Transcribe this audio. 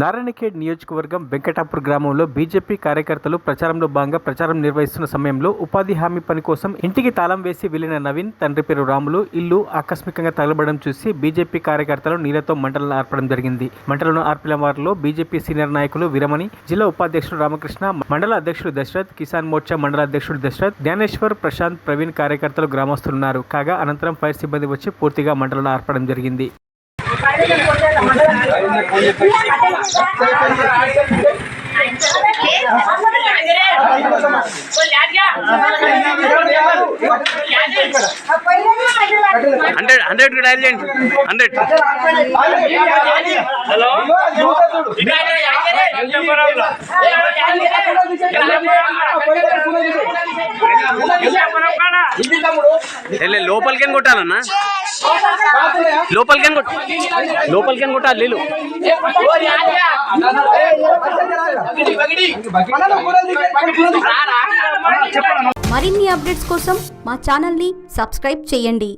నారాయణఖేడ్ నియోజకవర్గం వెంకటాపూర్ గ్రామంలో బీజేపీ కార్యకర్తలు ప్రచారంలో భాగంగా ప్రచారం నిర్వహిస్తున్న సమయంలో ఉపాధి హామీ పని కోసం ఇంటికి తాళం వేసి వెళ్ళిన నవీన్ తండ్రి పేరు రాములు ఇల్లు ఆకస్మికంగా తగలబడడం చూసి బీజేపీ కార్యకర్తలు నీళ్ళతో మంటలను ఆర్పడం జరిగింది. మంటలను ఆర్పిన వారిలో బీజేపీ సీనియర్ నాయకులు వీరమణి జిల్లా ఉపాధ్యక్షుడు రామకృష్ణ మండల అధ్యక్షుడు దశరథ్ కిసాన్ మోర్చా మండల అధ్యక్షుడు దశరథ్ జ్ఞానేశ్వర్ ప్రశాంత్ ప్రవీణ్ కార్యకర్తలు గ్రామస్తులున్నారు కాగా అనంతరం ఫైర్ సిబ్బంది వచ్చి పూర్తిగా మంటలను ఆర్పడం జరిగింది. హండ్రెడ్ హండ్రెడ్ డైల్ చేయండి. హండ్రెడ్. వెళ్ళే లోపలికి ఏం కొట్టాలన్నా? లోపలికి ఏం కొట్ట లోపలికి ఏం కొట్టాలి? నీళ్ళు మరిన్ని అప్డేట్స్ కోసం మా ఛానల్ని సబ్స్క్రైబ్ చేయండి.